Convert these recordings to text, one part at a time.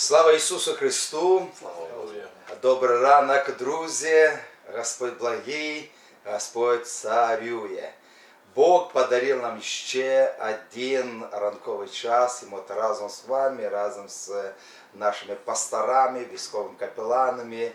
Слава Ісусу Христу! Добрий ранок, друзі! Господь благий, Господь царює. Бог подарив нам ще один ранковий час, і ми от разом з вами, разом з нашими пасторами, військовими капеланами,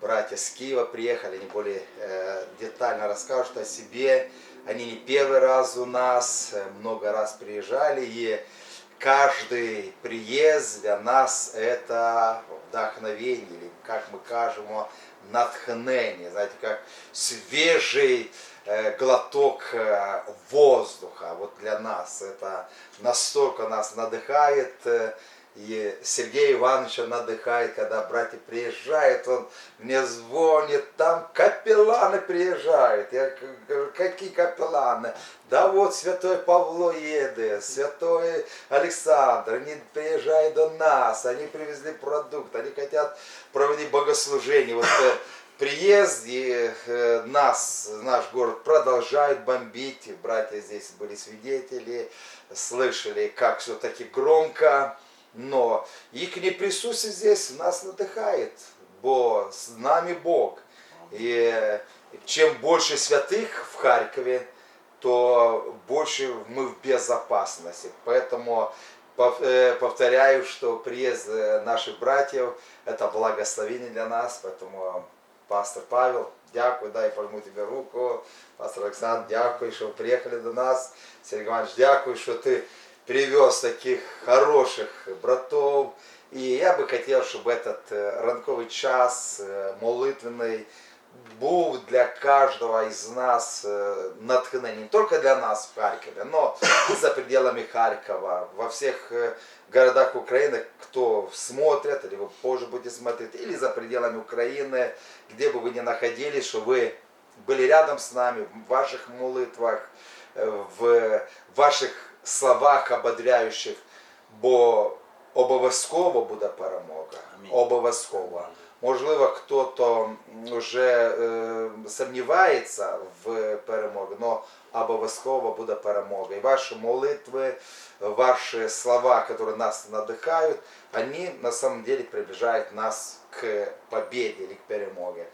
братья с Киева приехали, они более э, детально расскажут о себе. Они не первый раз у нас, э, много раз приезжали, и каждый приезд для нас это вдохновение, или как мы кажем, натхнение, знаете, как свежий э, глоток э, воздуха. Вот для нас это настолько нас надыхает. И Сергей Ивановича надыхает, когда братья приезжают, он мне звонит, там капелланы приезжают. Я говорю, какие капелланы? Да вот святой Павло едет, святой Александр, они приезжают до нас, они привезли продукт, они хотят проводить богослужение. Вот э, приезд и э, нас, наш город продолжают бомбить. Братья здесь были свидетели, слышали, как все-таки громко. Но их присутствие здесь нас надыхает, бо с нами Бог. И э, чем больше святых в Харькове, то больше мы в безопасности. Поэтому э, повторяю, что приезд э, наших братьев – это благословение для нас. Поэтому, пастор Павел, дякую, дай пожму тебе руку. Пастор Александр, дякую, что приехали до нас. Сергей Иванович, дякую, что ты привез таких хороших братов. И я бы хотел, чтобы этот э, ранковый час э, молитвенный був для каждого из нас э, натхнением. Не только для нас в Харькове, но и за пределами Харькова, во всех городах Украины, кто смотрят, или вы позже будете смотреть, или за пределами Украины, где бы вы ни находились, что вы были рядом с нами в ваших молитвах, в ваших словах ободряючих, бо обов'язково буде перемога. Амінь. Обов'язково. Можливо, хто-то вже е, сумнівається в перемогі, але обов'язково буде перемога. І ваші молитви, ваші слова, які нас надихають, вони на самом деле приближають нас к победе или к перемоге.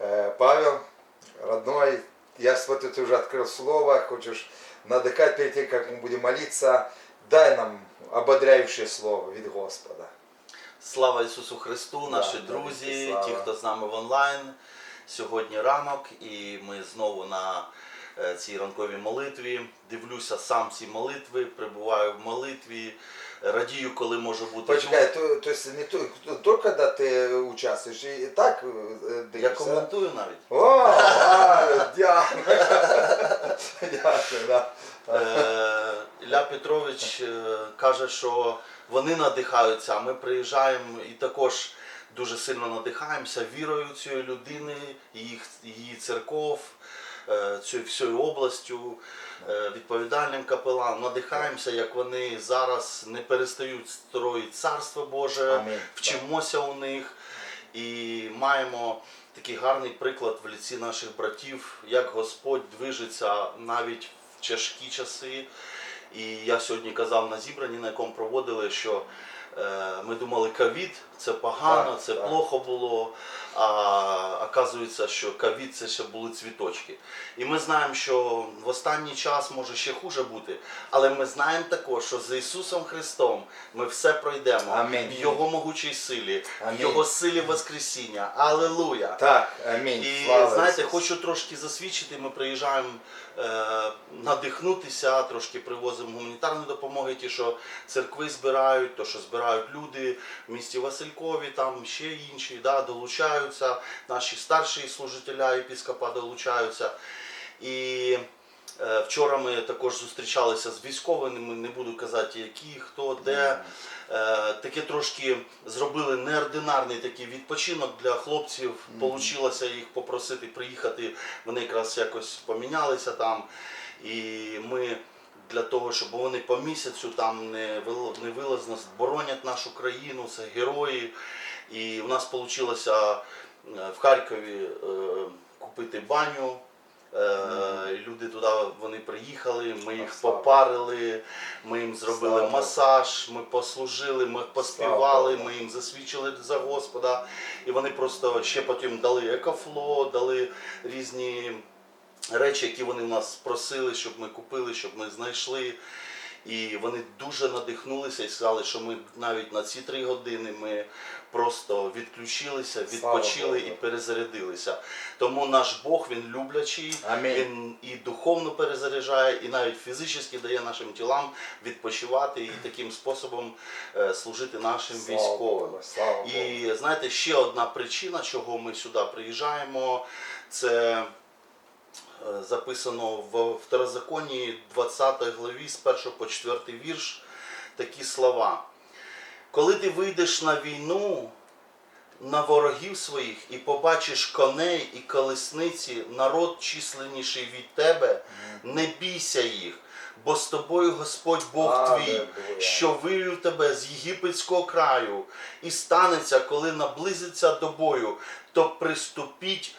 Э, Павел, родной, я смотрю, ты уже открыл слово, хочешь надыхать перед тем, как мы будем молиться. Дай нам ободряющее слово від Господа. Слава Ісусу Христу, наші да, друзі, слава. ті, хто з нами в онлайн. Сьогодні ранок, і ми знову на е, цій ранковій молитві. Дивлюся сам ці молитви, прибуваю в молитві, радію, коли можу бути. Почекай, то, то есть не то, только когда ты участвуешь, и так э. Я дивишся? коментую навіть. О, а, дякую. Дякую, да. Е, Ілля Петрович е, каже, що вони надихаються, а ми приїжджаємо і також дуже сильно надихаємося вірою цієї людини, їх, її церков, е, цією всією областю, е, відповідальним капеланом. Надихаємося, як вони зараз не перестають строїти Царство Боже, Амінь. вчимося у них і маємо такий гарний приклад в ліці наших братів, як Господь движеться навіть в тяжкі часи. І я сьогодні казав на зібранні, на якому проводили, що е, ми думали, ковід це погано, Так, це так. плохо було. А оказується, що ковід це ще були цвіточки. І ми знаємо, що в останній час може ще хуже бути, але ми знаємо також, що з Ісусом Христом ми все пройдемо Амінь. в Його могучій силі, в Його силі Воскресіння. Алелуя! Так, амінь. І Слава знаєте, Ісус. хочу трошки засвідчити. Ми приїжджаємо надихнутися, трошки привозимо гуманітарну допомогу, ті, що церкви збирають, то що збирають люди в місті Василькові, там ще інші да, долучаються. Наші старші служителя епіскопа долучаються. І е, вчора ми також зустрічалися з військовими, не буду казати, які, хто, де. Е, таке трошки зробили неординарний такий відпочинок для хлопців. Получилося їх попросити приїхати. Вони якраз якось помінялися там. І ми для того, щоб вони по місяцю там не вилазно боронять нашу країну, це герої. І у нас вийшло в Харкові е, купити баню Е, Люди туди вони приїхали, ми їх попарили, ми їм зробили масаж, ми послужили, ми поспівали, ми їм засвідчили за Господа. І вони просто ще потім дали екофло, дали різні речі, які вони в нас просили, щоб ми купили, щоб ми знайшли. І вони дуже надихнулися і сказали, що ми навіть на ці три години ми просто відключилися, відпочили і перезарядилися. Тому наш Бог він люблячий, Амінь. він і духовно перезаряджає, і навіть фізично дає нашим тілам відпочивати і таким способом е, служити нашим Слава військовим. Слава І знаєте, ще одна причина, чого ми сюди приїжджаємо, це записано в Второзаконії 20 главі з 1 по 4 вірш такі слова. Коли ти вийдеш на війну на ворогів своїх і побачиш коней і колесниці, народ численніший від тебе, не бійся їх, бо з тобою Господь Бог твій, що вивів тебе з єгипетського краю, і станеться, коли наблизиться до бою, то приступіть,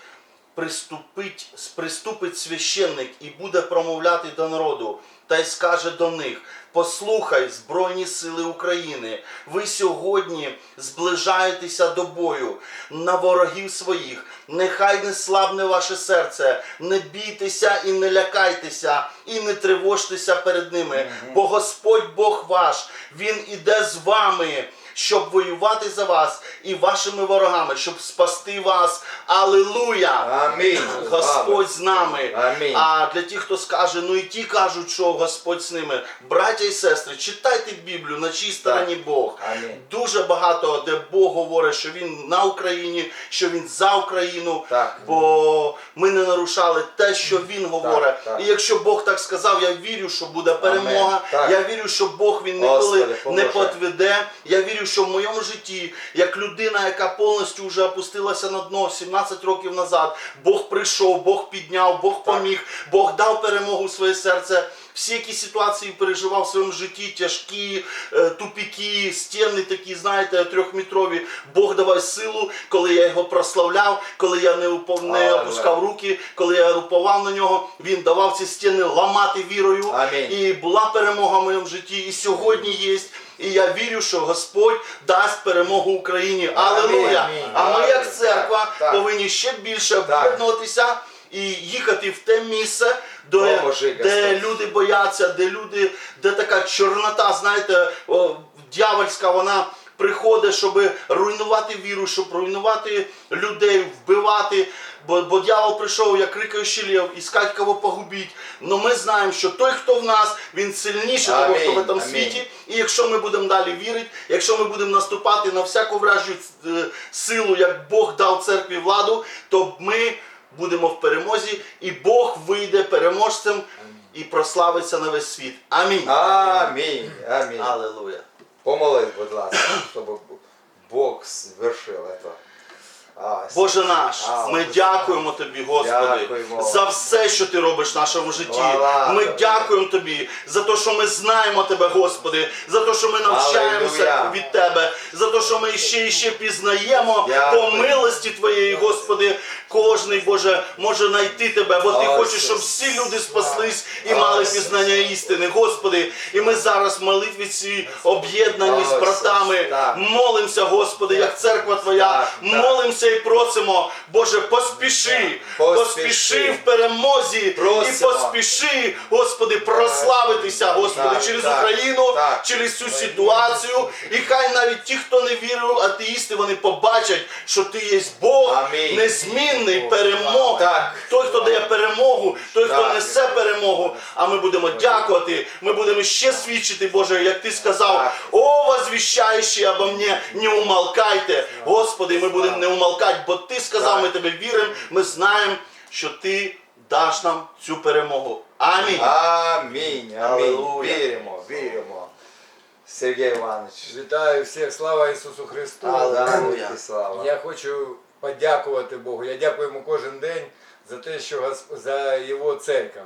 приступить, приступить священник і буде промовляти до народу, та й скаже до них: Послухай, Збройні сили України, ви сьогодні зближаєтеся до бою на ворогів своїх. Нехай не слабне ваше серце, не бійтеся і не лякайтеся, і не тривожтеся перед ними, бо Господь Бог ваш, Він іде з вами. Щоб воювати за вас і вашими ворогами, щоб спасти вас. Алілуя! Амінь. Господь з нами. Амінь. А для тих, хто скаже, ну і ті кажуть, що Господь з ними. Браття і сестри, читайте Біблію, на чій стороні Бог. Амінь. Дуже багато, де Бог говорить, що він на Україні, що він за Україну, Так. бо ми не нарушали те, що він говорить. так. І якщо Бог так сказав, я вірю, що буде перемога. Так. Я вірю, що Бог він Господи, ніколи не поможе. подведе. Я вірю, що в моєму житті, як людина, яка повністю вже опустилася на дно 17 років назад, Бог прийшов, Бог підняв, Бог поміг, Бог дав перемогу в своє серце. Всі, які ситуації переживав в своєму житті, тяжкі, е, тупіки, стіни такі, знаєте, трьохметрові. Бог давай силу, коли я його прославляв, коли я не, опускав руки, коли я руповав на нього, він давав ці стіни ламати вірою. Амінь. І була перемога в моєму житті, і сьогодні є. І я вірю, що Господь дасть перемогу Україні. Алілуя! А ми, як церква, Так. повинні ще більше об'єднуватися і їхати в те місце, де, Боже, де люди бояться, де люди, де така чорнота, знаєте, дьявольська, вона приходить, щоб руйнувати віру, щоб руйнувати людей, вбивати. Бо, бо дьявол прийшов, як рикаючий лев, іскать кого погубить. Но ми знаємо, що той, хто в нас, він сильніший того, хто в цьому світі. І якщо ми будемо далі вірити, якщо ми будемо наступати на всяку вражу е, силу, як Бог дав церкві владу, то ми будемо в перемозі, і Бог вийде переможцем і прославиться на весь світ. Амінь. Амінь. Амінь. Аллилуйя. Помолись, будь ласка, щоб Бог звершив це. Боже наш, ми дякуємо тобі, Господи, за все, що ти робиш в нашому житті. Ми дякуємо тобі за те, що ми знаємо тебе, Господи, за те, що ми навчаємося від тебе, за те, що ми ще і ще пізнаємо по милості Твоєї, Господи. Кожний Боже може знайти тебе, бо ти хочеш, щоб всі люди спаслись і мали пізнання істини, Господи. І ми зараз в молитві ці об'єднані з братами. Молимося, Господи, як церква Твоя. Так. Молимося і просимо, Боже, поспіши, Поспіши. в перемозі і поспіши, Господи, прославитися, Господи, через Україну, через цю ситуацію. І хай навіть ті, хто не вірив, атеїсти, вони побачать, що ти є Бог незмінний, перемог. Той, хто дає перемогу, той, хто несе перемогу. А ми будемо дякувати. Ми будемо ще свідчити, Боже, як ти сказав, о, возвіщаючи обо мне, не умолкайте. Господи, ми будемо не умолкати, бо ти сказав, Так. ми тебе віримо, ми знаємо, що ти даш нам цю перемогу. Амінь. Амінь. Амінь. Алілуя. Віримо, віримо. Сергій Іванович. Вітаю всіх, слава Ісусу Христу! Алілуя. Слава. Я хочу подякувати Богу. Я дякую йому кожен день за те, що Гос- за його церковь.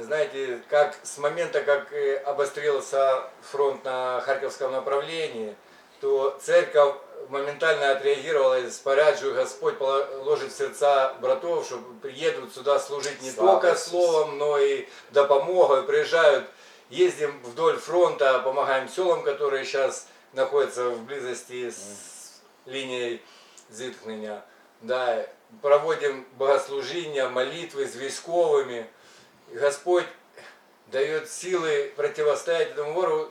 Знаете, как с момента, как э, обострился фронт на Харьковском направлении, то церковь моментально отреагировала и споряджую, Господь положит в сердца братов, что приедут сюда служить не Слава только Иисусу. словом, но и допомогой, приезжают, ездим вдоль фронта, помогаем селам, которые сейчас находятся в близости с линией зіткнення. Да, проводим богослужения, молитвы с військовыми. Господь дает силы противостоять этому вору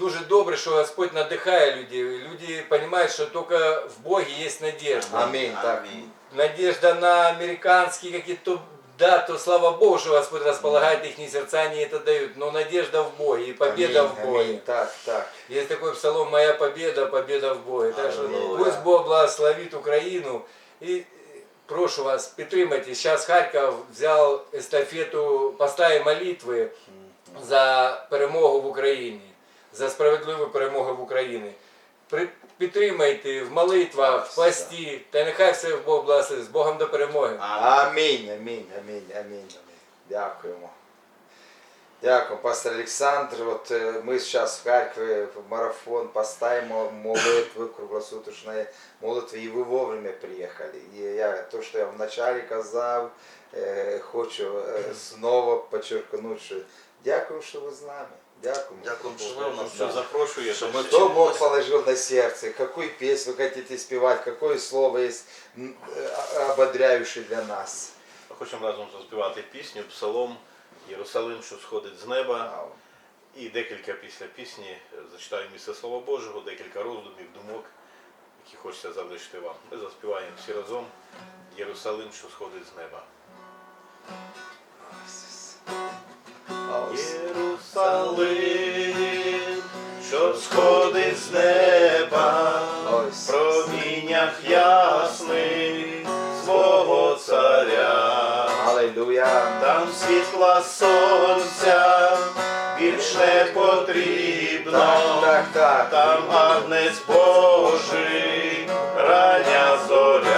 Дуже добре, що Господь надихає людей. Люди розуміють, що тільки в Боге є надежда. Аминь. Так. Амінь. Надежда на американские какие-то, да, то слава Богу, что Господь располагает их сердца, они это дают. Но надежда в Боге и победа Аминь, в Боге. аминь. Так, так. Есть такой псалом «Моя победа, победа в Боге». Так что Аллилуйя. пусть Бог благословит Украину. И прошу вас, підтримайте. Сейчас Харьков взял эстафету поста і молитви за перемогу в Україні, За справедливу перемогу в Україні. При- Підтримайте в молитвах, в пості, та нехай все в Бог благословить. З Богом до перемоги. Амінь, амінь, амінь, амінь. Дякуємо. Дякую, пастор Олександр. От е, ми зараз в Харкові в марафон поставимо молитви круглосуточної молитви, і ви вовремя приїхали. І я то, що я вначалі казав, е, хочу е, знову підчеркнути, що дякую, що ви з нами. Дякую. Дякую, що ви нас Да. все запрошуєте. Ми Что Бог положил на сердце, какую песню вы хотите спевать, какое слово есть м, э, ободряющее для нас. Хочемо разом заспівати пісню, псалом Єрусалим, що сходить з неба. Вау. І декілька після пісні е, зачитаю місце Слова Божого, декілька роздумів, думок, які хочеться залишити вам. Ми заспіваємо всі разом Єрусалим, що сходить з неба. Єрусалим, що сходить з неба, в проміннях ясних свого царя. Аллилуйя. Там світла сонця більш не потрібно, Так, так, так. там агнець Божий, рання зоря.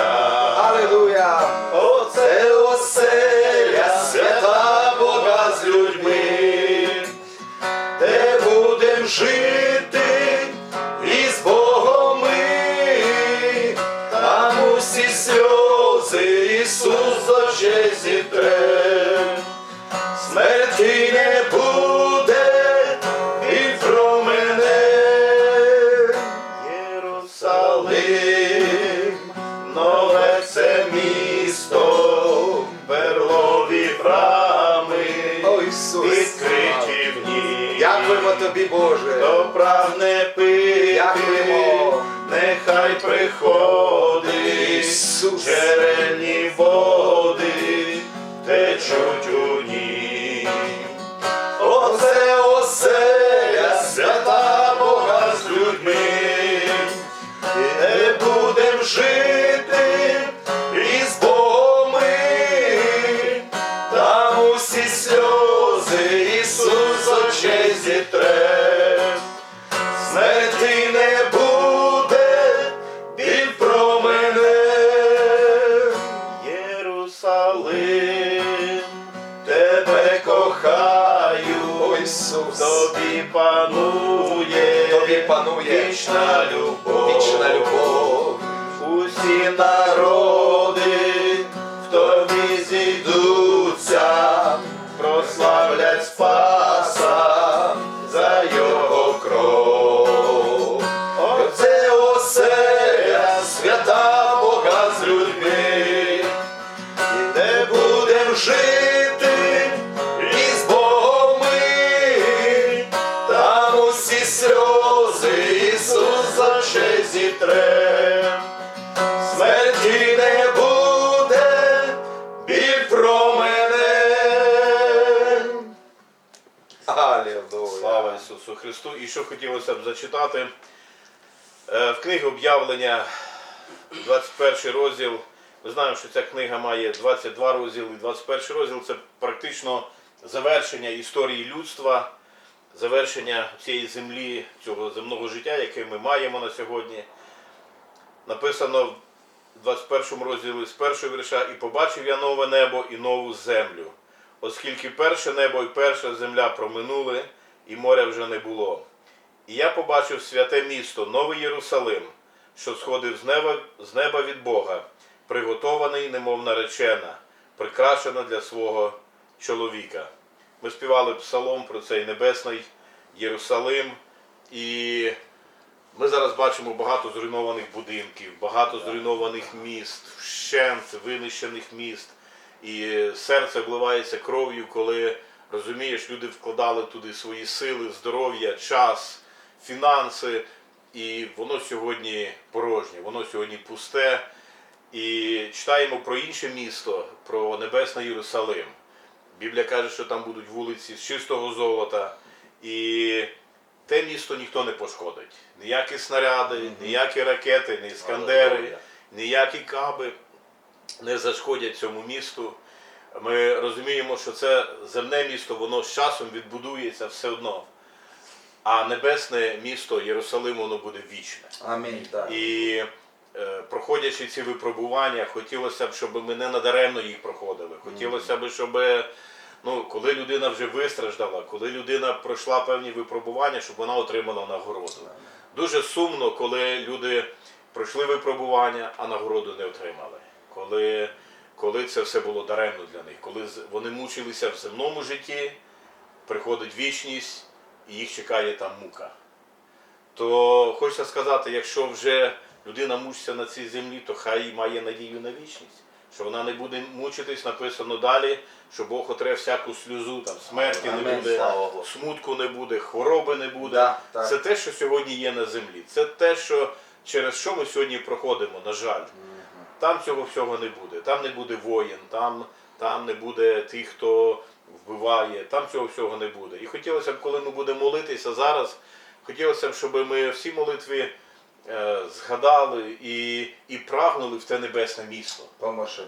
Прагне пити, нехай приходить, джерельні води Ісус. тобі панує, Тобі панує вічна любов, вічна любов. Усі народи Христу! І що хотілося б зачитати Е, в книгі об'явлення, 21 розділ. Ми знаємо, що ця книга має 22 розділи. і 21 розділ це практично завершення історії людства, завершення всієї землі, цього земного життя, яке ми маємо на сьогодні. Написано в 21 розділі з першого вірша, і побачив я нове небо і нову землю, оскільки перше небо і перша земля проминули, і моря вже не було. І я побачив святе місто, Новий Єрусалим, що сходив з неба, з неба від Бога, приготований, немов наречена, прикрашена для свого чоловіка. Ми співали псалом про цей небесний Єрусалим, і ми зараз бачимо багато зруйнованих будинків, багато зруйнованих міст, вщент винищених міст. І серце вливається кров'ю, коли розумієш, люди вкладали туди свої сили, здоров'я, час, фінанси, і воно сьогодні порожнє, воно сьогодні пусте. І читаємо про інше місто, про Небесний Єрусалим. Біблія каже, що там будуть вулиці з чистого золота. І те місто ніхто не пошкодить. Ніякі снаряди, ніякі ракети, ні іскандери, ніякі каби не зашкодять цьому місту. Ми розуміємо, що це земне місто, воно з часом відбудується все одно. А небесне місто Єрусалим, воно буде вічне. Амінь. Так. І е, проходячи ці випробування, хотілося б, щоб ми не надаремно їх проходили. Хотілося б, щоб ну, коли людина вже вистраждала, коли людина пройшла певні випробування, щоб вона отримала нагороду. Дуже сумно, коли люди пройшли випробування, а нагороду не отримали. Коли, коли це все було даремно для них, коли вони мучилися в земному житті, приходить вічність і їх чекає там мука то хочеться сказати, якщо вже людина мучиться на цій землі, то хай має надію на вічність. Що вона не буде мучитись, написано далі, що Бог отре всяку сльозу, там смерті не буде, Слава смутку не буде, хвороби не буде. Да, так. Це те, що сьогодні є на землі. Це те, що через що ми сьогодні проходимо, на жаль. Там цього всього не буде. Там не буде воїн, там, там не буде тих, хто вбиває, там цього всього не буде. І хотілося б, коли ми будемо молитися зараз, хотілося б, щоб ми всі молитви е, згадали і, і прагнули в те небесне місто.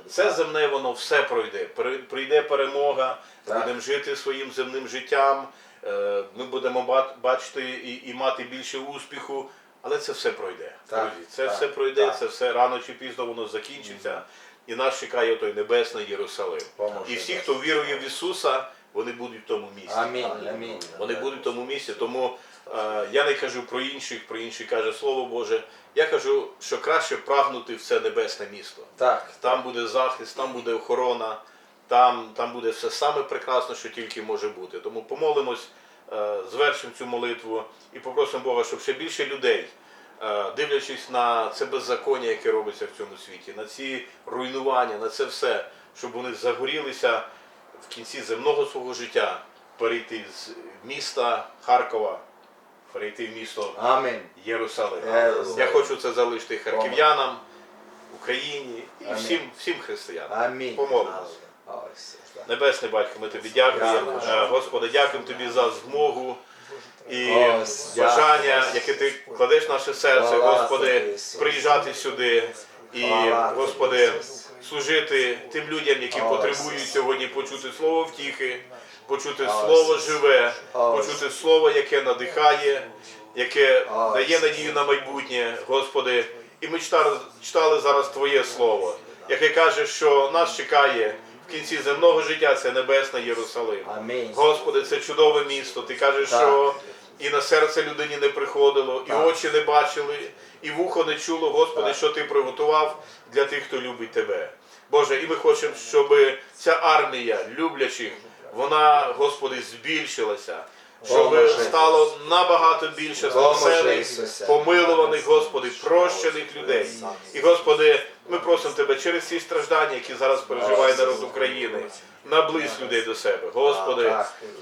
Це земне воно все пройде. Прийде перемога, Так. будемо жити своїм земним життям, е, ми будемо бачити і, і мати більше успіху, але це все пройде. Так, Друзі, це так, все пройде, так. це все рано чи пізно воно закінчиться. І нас чекає той небесний Єрусалим. Поможе, І всі, хто вірує в Ісуса, вони будуть в тому місці. Амінь. Амінь. Вони будуть в тому місці. Тому е, я не кажу про інших, про інші каже Слово Боже. Я кажу, що краще прагнути в це небесне місто. Так. Там буде захист, там буде охорона, там, там буде все саме прекрасне, що тільки може бути. Тому помолимось, звершимо цю молитву і попросимо Бога, щоб ще більше людей, е, дивлячись на це беззаконня, яке робиться в цьому світі, на ці руйнування, на це все, щоб вони загорілися в кінці земного свого життя, перейти з міста Харкова, перейти в місто Амінь. Єрусалим. Єрусалим. Я хочу це залишити харків'янам, Україні і всім, всім християнам. Амінь. Помолимось. Небесний батько, ми тобі дякуємо. Е, Господи, дякуємо тобі за змогу і бажання, яке ти кладеш в наше серце, Господи, приїжджати сюди і, Господи, служити тим людям, які потребують сьогодні почути слово втіхи, почути слово живе, почути слово, яке надихає, яке дає надію на майбутнє, Господи. І ми читали зараз Твоє слово, яке каже, що нас чекає в кінці земного життя це небесне Єрусалим. Амінь. Господи, це чудове місто. Ти кажеш, Так. що і на серце людині не приходило, і очі не бачили, і вухо не чуло, Господи, Так. що ти приготував для тих, хто любить тебе. Боже, і ми хочемо, щоб ця армія люблячих, вона, Господи, збільшилася. Щоб стало набагато більше спасених, помилуваних, Господи, прощених людей. І, Господи, ми просимо Тебе через ці страждання, які зараз переживає народ України, наблизь людей до себе. Господи,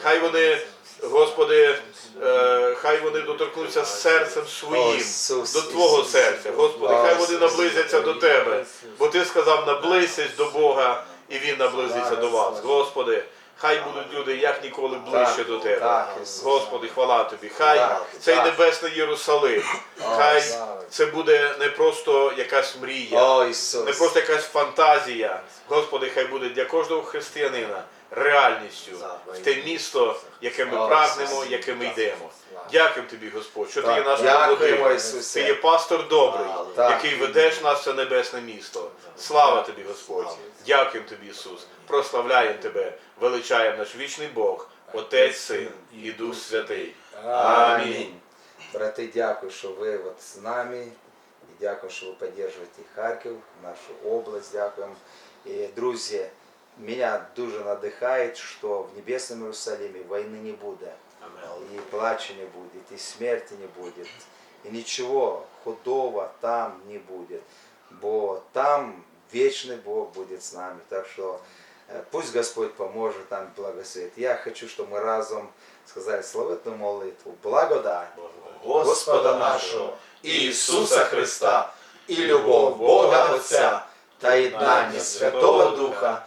хай вони, Господи, е, хай вони доторкнуться серцем своїм до Твого серця. Господи, хай вони наблизяться до Тебе. Бо Ти сказав, наблизься до Бога, і Він наблизиться до вас. Господи, хай будуть люди як ніколи ближче Так, до Тебе. так, Господи, хвала Тобі. Хай Так, цей так. небесний Єрусалим, хай це буде не просто якась мрія, О, не просто якась фантазія. Господи, хай буде для кожного християнина реальністю в те місто, яке ми прагнемо, яке ми йдемо. Дякуємо тобі, Господь, що ти є наш Володимир. Ти є пастор добрий, який ведеш нас в небесне місто. Слава тобі, Господь. Дякуємо тобі, Ісус. Прославляємо тебе, величаємо наш вічний Бог, Отець, Син і Дух Святий. Амінь. Брати, дякую, що ви от з нами. І дякую, що ви підтримуєте Харків, нашу область. Дякуємо. І, друзі, мене дуже надихає, що в Небесному Єрусалимі війни не буде. И плача не будет, и смерти не будет, и ничего худого там не будет. Бо там вечный Бог будет с нами. Так что э, пусть Господь поможет нам благословит. Я хочу, чтобы мы разом сказали славетную молитву. Благодать Господа нашого Ісуса Христа і любов Бога Отця та єднання Святого Духа